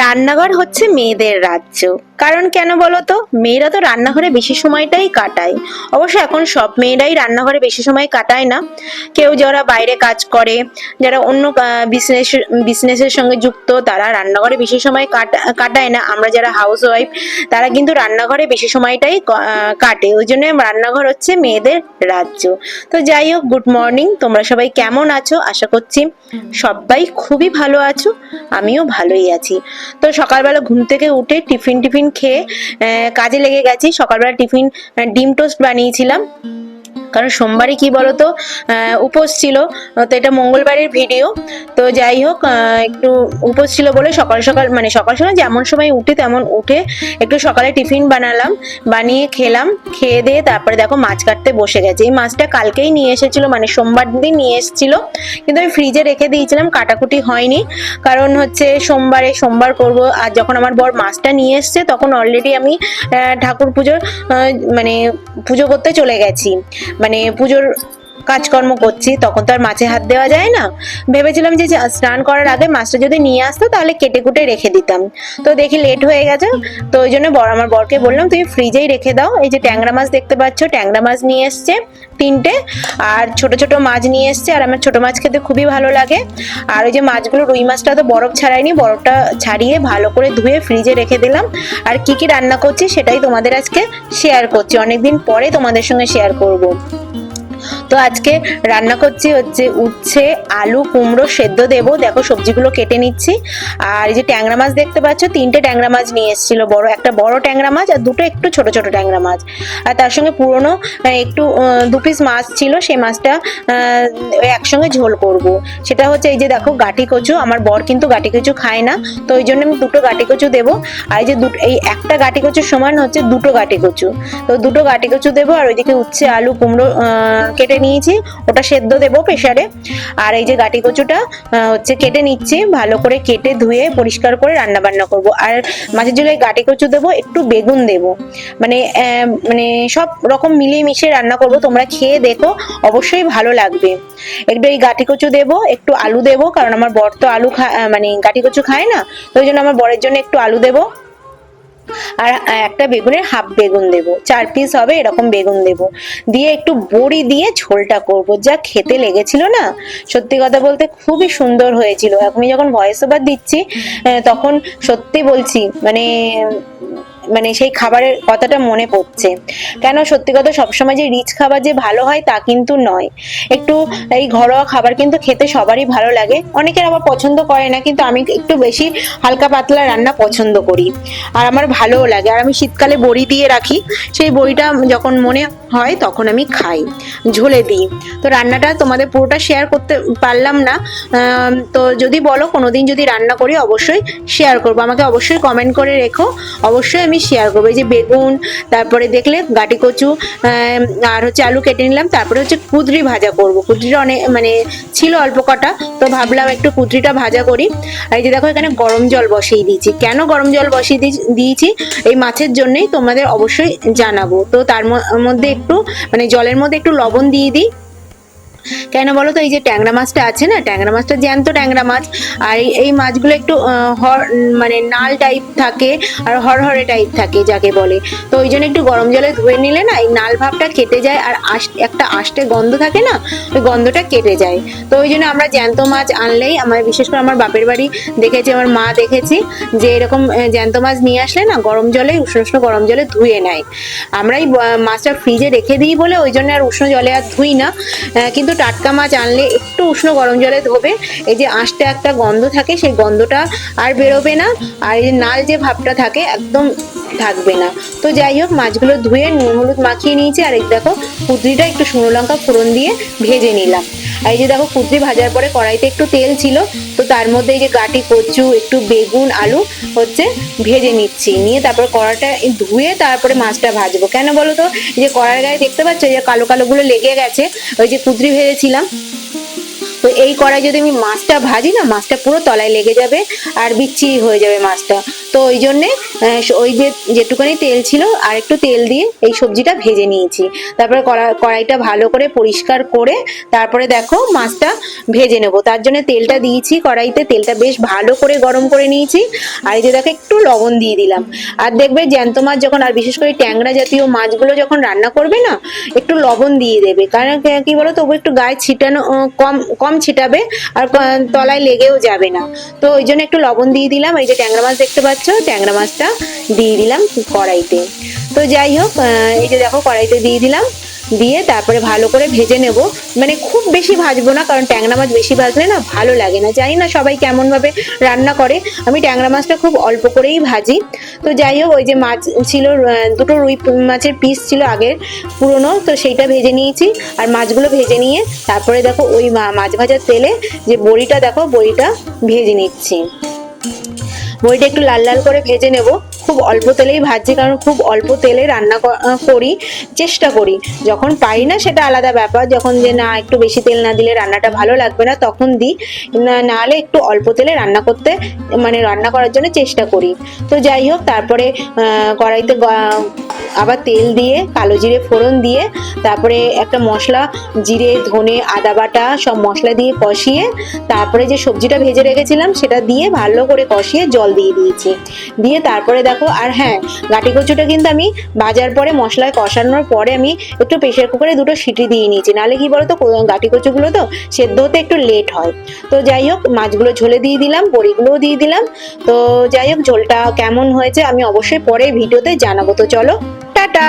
রান্নাঘর হচ্ছে মেয়েদের রাজ্য। কারণ কেন বলো তো মেয়েরা তো রান্নাঘরে বেশি সময়টাই কাটায়। অবশ্য এখন সব মেয়েরাই রান্নাঘরে বেশি সময় কাটায় না। কেউ যারা বাইরে কাজ করে, যারা অন্য বিজনেস বিজনেসের সঙ্গে যুক্ত, তারা রান্নাঘরে বেশি সময় কাটা, কাটায় না। আমরা যারা হাউস ওয়াইফ তারা কিন্তু রান্নাঘরে বেশি সময়টাই কাটে। ওই জন্য রান্নাঘর হচ্ছে মেয়েদের রাজ্য। তো যাই হোক গুড মর্নিং তোমরা সবাই কেমন আছো? আশা করছি সবাই খুবই ভালো আছো। আমিও ভালোই আছি। তো সকালবেলা ঘুম থেকে উঠে টিফিন টিফিন খেয়ে কাজে লেগে গেছি। সকালবেলা টিফিন ডিম টোস্ট বানিয়েছিলাম। কারণ সোমবারে কি বলতো উপোস ছিল। তো এটা মঙ্গলবারের ভিডিও। তো যাই হোক একটু উপোস ছিল বলে সকাল সকাল মানে সকাল সকাল যেমন সময় উঠে তেমন উঠে একটু সকালে টিফিন বানালাম, বানিয়ে খেলাম, খেয়ে দিয়ে তারপরে দেখো মাছ কাটতে বসে গেছে। এই মাছটা কালকেই নিয়ে এসেছিল মানে সোমবার দিন নিয়ে এসেছিল। কিন্তু আমি ফ্রিজে রেখে দিয়েছিলাম, কাটাকুটি হয়নি। কারণ হচ্ছে সোমবারে সোমবার করব, আর যখন আমার বর মাছটা নিয়ে এসছে, তখন অলরেডি আমি ঠাকুর পুজোর মানে পুজো করতে চলে গেছি। মানে পুজোর কাজকর্ম করছি, তখন তো আর মাছে হাত দেওয়া যায় না। ভেবেছিলাম যে স্নান করার আগে মাছটা যদি নিয়ে আসতো, তাহলে কেটে কুটে রেখে দিতাম। তো দেখি লেট হয়ে গেছে, তো ওই জন্য বর, আমার বরকে বললাম তুই ফ্রিজেই রেখে দাও। এই যে ট্যাংরা মাছ দেখতে পাচ্ছ, ট্যাংরা মাছ নিয়ে এসছে তিনটে, আর ছোট ছোট মাছ নিয়ে এসছে, আর আমার ছোট মাছ খেতে খুবই ভালো লাগে। আর ওই যে মাছগুলো, রুই মাছটা তো বরফ ছাড়াইনি বরফটা ছাড়িয়ে ভালো করে ধুয়ে ফ্রিজে রেখে দিলাম। আর কি কি রান্না করছি, সেটাই তোমাদের আজকে শেয়ার করছি। অনেকদিন পরে তোমাদের সঙ্গে শেয়ার করব। তো আজকে রান্না করছি হচ্ছে উচ্ছে, আলু, কুমড়ো সেদ্ধ দেবো। দেখো সবজিগুলো কেটে নিচ্ছি। আর এই যে ট্যাংরা মাছ দেখতে পাচ্ছ, তিনটে ট্যাংরা মাছ নিয়ে এসেছিল। বড়, একটা বড় ট্যাংরা মাছ আর দুটো একটু ছোট ছোট ট্যাংরা মাছ। আর তার সঙ্গে পুরনো একটু দু পিস মাছ ছিল। সেই মাছটা একসঙ্গে ঝোল করব। সেটা হচ্ছে এই যে দেখো গাটি কচু। আমার বর কিন্তু গাটি কচু খায় না। তো ওই জন্য আমি দুটো গাটি কচু দেবো। আর এই যে দুটো, এই একটা গাটি কচুর সমান হচ্ছে দুটো গাটি কচু। তো দুটো গাটি কচু দেবো। আর ওইদিকে উচ্ছে, আলু, কুমড়ো কেটে নিয়েছি ওটা সেদ্ধ দেবো প্রেসারে। আর এই যে গাটি কচুটা হচ্ছে কেটে নিচ্ছি, ভালো করে কেটে ধুয়ে পরিষ্কার করে রান্না বান্না করব। আর মাছের ঝোলে গাটি কচু দেবো, একটু বেগুন দেবো। মানে মানে সব রকম মিলিয়ে মিশিয়ে রান্না করব, তোমরা খেয়ে দেখো, অবশ্যই ভালো লাগবে। একটু এই গাটি কচু দেবো, একটু আলু দেবো, কারণ আমার বর তো আলু মানে গাটি কচু খায় না, তো ওই জন্য আমার বরের জন্য একটু আলু দেবো। আর একটা বেগুনের হাফ বেগুন দেবো। চার পিস হবে, এরকম বেগুন দেবো। দিয়ে একটু বড়ি দিয়ে ঝোলটা করব। যা খেতে লেগেছিল না, সত্যি কথা বলতে খুবই সুন্দর হয়েছিল। আমি যখন ভয়েস ওভার দিচ্ছি তখন সত্যি বলছি মানে মানে সেই খাবারের কথাটা মনে পড়ছে। কেন সত্যি কথা সবসময় যে রিচ খাবার যে ভালো হয় তা কিন্তু নয়। একটু এই ঘরোয়া খাবার কিন্তু খেতে সবারই ভালো লাগে। অনেকের আবার পছন্দ করে না, কিন্তু আমি একটু বেশি হালকা পাতলা রান্না পছন্দ করি। আর আমার ভালোও লাগে। আর আমি শীতকালে বড়ি দিয়ে রাখি। সেই বড়িটা যখন মনে হয় তখন আমি খাই। ঝোলে দিই। তো রান্নাটা তোমাদের পুরোটা শেয়ার করতে পারলাম না। তো যদি বলো কোনোদিন যদি রান্না করি অবশ্যই শেয়ার করব। আমাকে অবশ্যই কমেন্ট করে রেখো। অবশ্যই আমি শেয়ার করব। এই যে বেগুন, তারপরে দেখলে গাটি কচু আর হচ্ছে আলু কেটে নিলাম, তারপরে হচ্ছে কুদরি ভাজা করব। কুদরিটা অনেক মানে ছিল অল্প কটা, তো ভাবলাম একটু কুদরিটা ভাজা করি। আর এই যে দেখো এখানে গরম জল বসিয়ে দিয়েছি। কেন গরম জল বসিয়ে দিয়েছি এই মাছের জন্যই তোমাদের অবশ্যই জানাব। তো তার মধ্যে একটু মানে জলের মধ্যে একটু লবণ দিয়ে দিই। কেন বলো তো এই যে ট্যাংরা মাছটা আছে না, ট্যাংরা মাছটা জ্যান্ত ট্যাংরা মাছ, আর এই- মাছগুলো একটু হর মানে নাল টাইপ থাকে, আর হরহরে টাইপ থাকে যাকে বলে। তো ওই জন্য একটু গরম জলে ধুয়ে নিলে না, এই নাল ভাবটা কেটে যায়, আর একটা আষ্টে গন্ধ থাকে না, ওই গন্ধটা কেটে যায়। তো ওই জন্য আমরা জ্যান্ত মাছ আনলেই, আমার বিশেষ করে আমার বাপের বাড়ি দেখেছি, আমার মা দেখেছি, যে এরকম জ্যান্ত মাছ নিয়ে আসলে না, গরম জলে, উষ্ণ উষ্ণ গরম জলে ধুয়ে নেয়। আমরাই মাছটা ফ্রিজে রেখে দিই বলে, ওই জন্য আর উষ্ণ জলে আর ধুই না কিন্তু টাটকা মাছ আনলে একটু উষ্ণ গরম জলে ধোবে। এই যে আঁশটা একটা গন্ধ থাকে, সেই গন্ধটা আর বেরোবে না। আর এই যে নাল যে ভাবটা থাকে, একদম থাকবে না। তো যাই হোক, মাছগুলো ধুয়ে নুন হলুদ মাখিয়ে নিয়েছি। আর দেখো কুদরিটা একটু শুকনো লঙ্কা ফোড়ন দিয়ে ভেজে নিলাম। এই যে দেখো কুচড়ি ভাজার পরে কড়াইতে একটু তেল ছিল, তো তার মধ্যে এই যে গাটি কচু, একটু বেগুন, আলু হচ্ছে ভেজে নিচ্ছি। নিয়ে তারপর কড়াটা ধুয়ে তারপরে মাছটা ভাজবো। কেন বলো তো? এই যে কড়ার গায়ে দেখতে পাচ্ছ এই যে কালো কালো গুলো লেগে গেছে, ওই যে কুচড়ি ভেজেছিলাম। তো এই কড়াই যদি আমি মাছটা ভাজি না, মাছটা পুরো তলায় লেগে যাবে আর বিচ্ছিরি হয়ে যাবে মাছটা। তো ওই জন্যে ওই যে যেটুকানি তেল ছিল আর একটু তেল দিয়ে এই সবজিটা ভেজে নিয়েছি। তারপরে কড়া- কড়াইটা ভালো করে পরিষ্কার করে তারপরে দেখো মাছটা ভেজে নেব। তার জন্য তেলটা দিয়েছি, কড়াইতে তেলটা বেশ ভালো করে গরম করে নিয়েছি। আর এই যে দেখো একটু লবণ দিয়ে দিলাম। আর দেখবে জ্যান্ত মাছ যখন, আর বিশেষ করে ট্যাংরা জাতীয় মাছগুলো যখন রান্না করবে না, একটু লবণ দিয়ে দেবে। কারণ কি বলো তবু একটু গায়ে ছিটানো কম কম কম ছিটাবে আর তলায় লেগেও যাবে না। তো ওই জন্য একটু লবণ দিয়ে দিলাম। এই যে ট্যাংরা মাছ দেখতে পাচ্ছ, ট্যাংরা মাছটা দিয়ে দিলাম কড়াইতে। তো যাই হোক এই যে দেখো কড়াইতে দিয়ে দিলাম। দিয়ে তারপরে ভালো করে ভেজে নেব। মানে খুব বেশি ভাজবো না, কারণ ট্যাংরা মাছ বেশি ভাজলে না ভালো লাগে না। জানি না সবাই কেমন ভাবে রান্না করে। আমি ট্যাংরা মাছটা খুব অল্প করেই ভাজি। তো যাই হোক, ওই যে মাছ ছিল দুটো রুই মাছের পিস ছিল আগের, পুরনো, তো সেইটা ভেজে নিয়েছি। আর মাছগুলো ভেজে নিয়ে তারপরে দেখো ওই মাছ ভাজার তেলে যে বড়িটা, দেখো বড়িটা ভেজে নিচ্ছি। বড়িটা একটু লাল লাল করে ভেজে নেব। খুব অল্প তেলেই ভাজছি, কারণ খুব অল্প তেলে রান্না করি, চেষ্টা করি। যখন পাই না সেটা আলাদা ব্যাপার, যখন যে না একটু বেশি তেল না দিলে রান্নাটা ভালো লাগবে না, তখন দিই। না নাহলে একটু অল্প তেলে রান্না করতে মানে রান্না করার জন্য চেষ্টা করি। তো যাই হোক, তারপরে কড়াইতে আবার তেল দিয়ে, কালো জিরে ফোড়ন দিয়ে, তারপরে একটা মশলা, জিরে, ধনে, আদা বাটা সব মশলা দিয়ে কষিয়ে, তারপরে যে সবজিটা ভেজে রেখেছিলাম সেটা দিয়ে ভালো করে কষিয়ে জল দিয়ে দিয়েছি। দিয়ে তারপরে দেখো আর হ্যাঁ গাটি কচুটা কিন্তু আমি বাজার পরে মশলায় কষানোর পরে আমি একটু প্রেশার কুকারে দুটো সিটি দিয়ে নিয়েছি। নাহলে কি বলতো গাঁটি গাটি কচুগুলো তো সেদ্ধ হতে একটু লেট হয়। তো যাই হোক, মাছগুলো ঝোলে দিয়ে দিলাম, বড়িগুলোও দিয়ে দিলাম। তো যাই হোক, ঝোলটা কেমন হয়েছে আমি অবশ্যই পরে ভিডিওতে জানাব। তো চলো, টাটা!